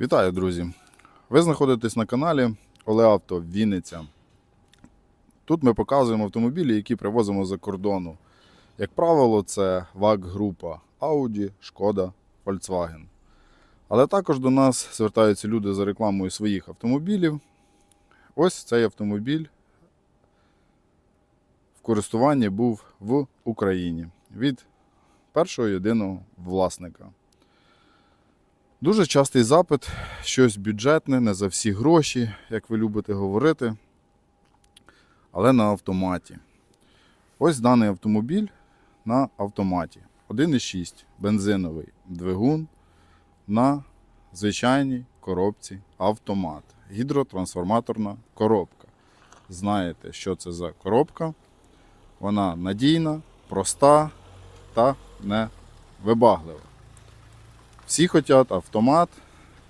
Вітаю, друзі! Ви знаходитесь на каналі Олеавто Вінниця. Тут ми показуємо автомобілі, які привозимо за кордону. Як правило, це ВАГ-група Audi, Шкода, Volkswagen. Але також до нас звертаються люди за рекламою своїх автомобілів. Ось цей автомобіль в користуванні був в Україні від першого єдиного власника. Дуже частий запит, щось бюджетне, не за всі гроші, як ви любите говорити, але на автоматі. Ось даний автомобіль на автоматі. 1,6 бензиновий двигун на звичайній коробці автомат. Гідротрансформаторна коробка. Знаєте, що це за коробка? Вона надійна, проста та невибаглива. Всі хочуть автомат,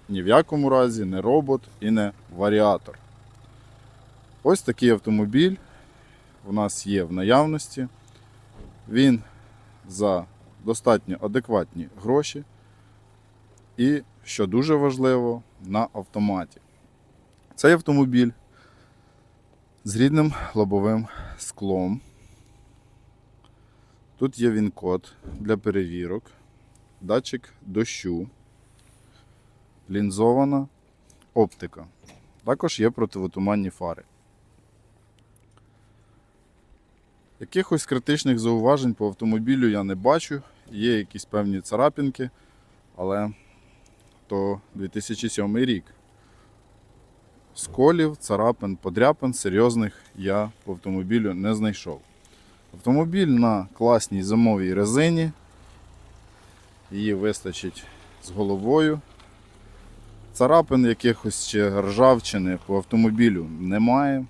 ні в якому разі не робот і не варіатор. Ось такий автомобіль у нас є в наявності. Він за достатньо адекватні гроші. І, що дуже важливо, на автоматі. Цей автомобіль з рідним лобовим склом. Тут є він код для перевірок датчик дощу, лінзована оптика. Також є противотуманні фари. Якихось критичних зауважень по автомобілю я не бачу. Є якісь певні царапінки, але то 2007 рік. Сколів, царапин, подряпин серйозних я по автомобілю не знайшов. Автомобіль на класній зимовій резині. Її вистачить з головою. Царапин якихось чи ржавчини по автомобілю немає.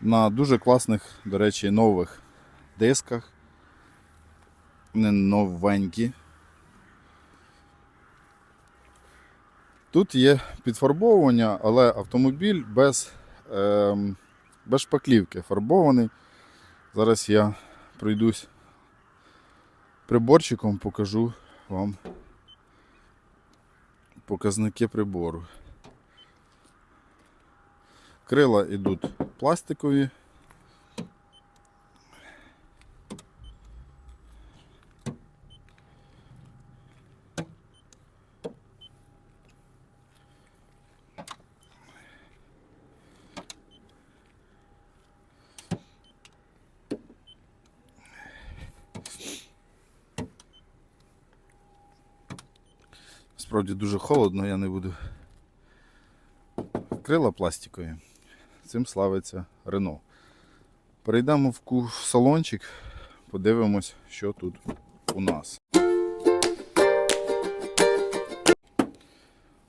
На дуже класних, до речі, нових дисках. Не новенькі. Тут є підфарбовування, але автомобіль без. ем, без шпаклівки фарбований. Зараз я пройдусь приборчиком, покажу вам показники прибору. Крила йдуть пластикові. Справді дуже холодно, я не буду. Крила пластикові. Цим славиться Рено. Перейдемо в салончик, подивимось, що тут у нас.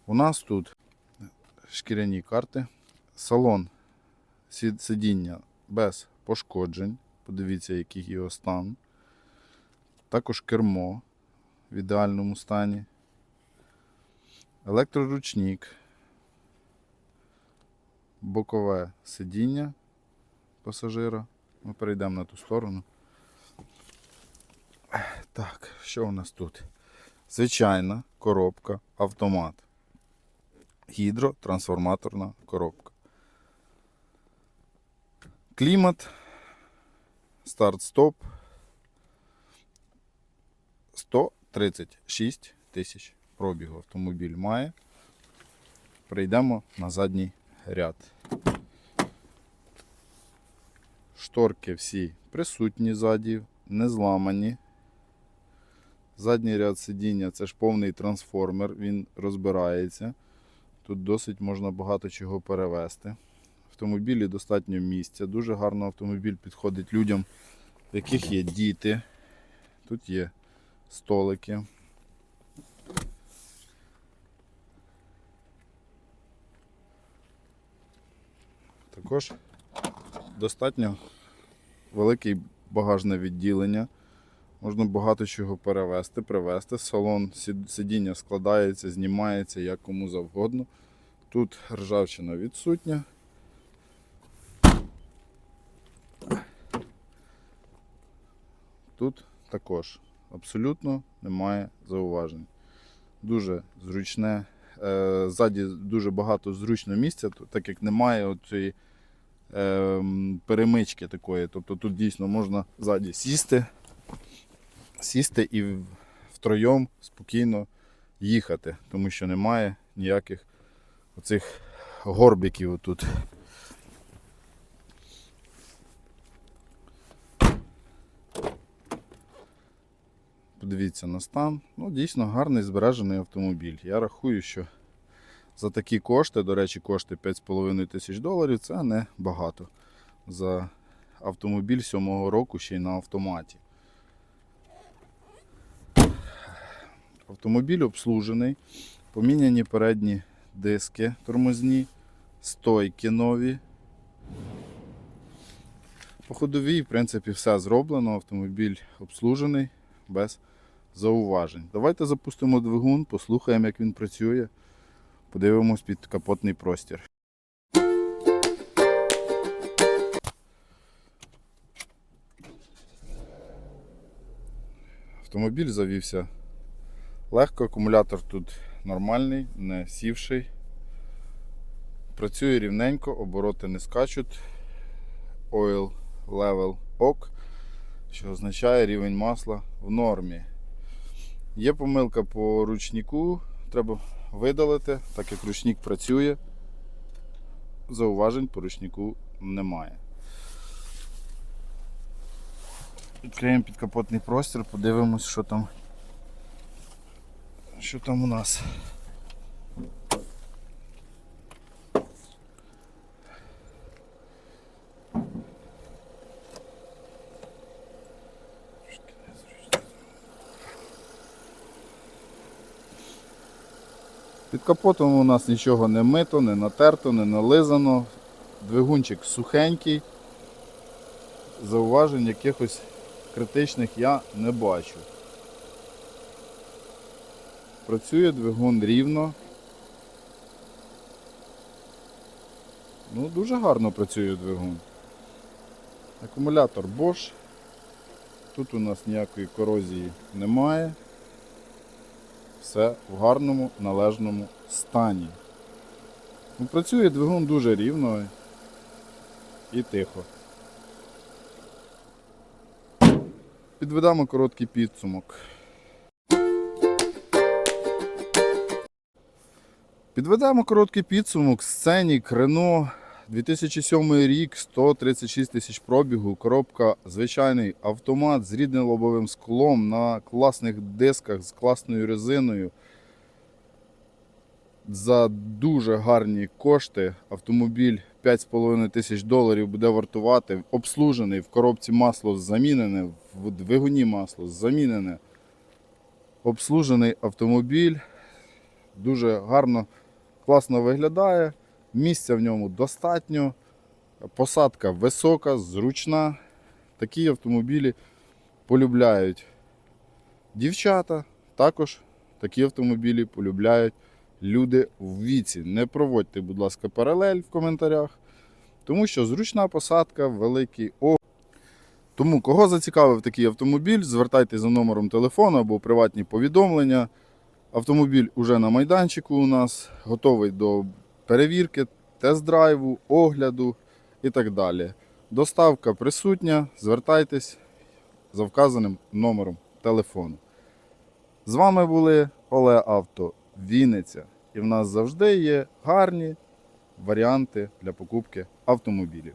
У нас тут шкіряні карти, салон сидіння без пошкоджень. Подивіться, який його стан. Також кермо в ідеальному стані електроручник, бокове сидіння пасажира. Ми перейдемо на ту сторону. Так, що у нас тут? Звичайна коробка автомат. Гідротрансформаторна коробка. Клімат. Старт-стоп. 136 тисяч пробігу автомобіль має. Прийдемо на задній ряд. Шторки всі присутні ззаді, не зламані. Задній ряд сидіння це ж повний трансформер, він розбирається. Тут досить можна багато чого перевезти. В автомобілі достатньо місця. Дуже гарно автомобіль підходить людям, в яких є діти. Тут є столики. Також достатньо великий багажне відділення. Можна багато чого перевезти, привезти. Салон сидіння складається, знімається як кому завгодно. Тут ржавчина відсутня. Тут також абсолютно немає зауважень. Дуже зручне. Е, Ззаді дуже багато зручного місця, так як немає цієї перемички такої. Тобто тут дійсно можна ззаді сісти, сісти і втроєм спокійно їхати, тому що немає ніяких оцих горбиків отут. Подивіться на стан. Ну, дійсно гарний збережений автомобіль. Я рахую, що за такі кошти, до речі, кошти 5,5 тисяч доларів, це не багато. За автомобіль сьомого року ще й на автоматі. Автомобіль обслужений, поміняні передні диски тормозні, стойки нові. По ходовій, в принципі, все зроблено. Автомобіль обслужений без зауважень. Давайте запустимо двигун, послухаємо, як він працює. Подивимось під капотний простір. Автомобіль завівся легко, акумулятор тут нормальний, не сівший. Працює рівненько, обороти не скачуть. Oil level ок, що означає рівень масла в нормі. Є помилка по ручнику, треба видалити, так як ручник працює. Зауважень по ручнику немає. Відкриємо підкапотний простір, подивимось, що там. Що там у нас. Під капотом у нас нічого не мито, не натерто, не нализано. Двигунчик сухенький. Зауважень якихось критичних я не бачу. Працює двигун рівно. Ну, дуже гарно працює двигун. Акумулятор Bosch. Тут у нас ніякої корозії немає. Все в гарному належному стані. Ну, працює двигун дуже рівно і тихо. Підведемо короткий підсумок. Підведемо короткий підсумок. Сценік Renault 2007 рік, 136 тисяч пробігу, коробка звичайний автомат з рідним лобовим склом на класних дисках з класною резиною. За дуже гарні кошти автомобіль 5,5 тисяч доларів буде вартувати. Обслужений, в коробці масло замінене, в двигуні масло замінене. Обслужений автомобіль. Дуже гарно, класно виглядає. Місця в ньому достатньо. Посадка висока, зручна. Такі автомобілі полюбляють дівчата. Також такі автомобілі полюбляють люди в віці. Не проводьте, будь ласка, паралель в коментарях, тому що зручна посадка, великий о. Тому, кого зацікавив такий автомобіль, звертайтеся за номером телефону або приватні повідомлення. Автомобіль уже на майданчику у нас, готовий до перевірки, тест-драйву, огляду і так далі. Доставка присутня, звертайтесь за вказаним номером телефону. З вами були Оле Авто Вінниця. І в нас завжди є гарні варіанти для покупки автомобілів.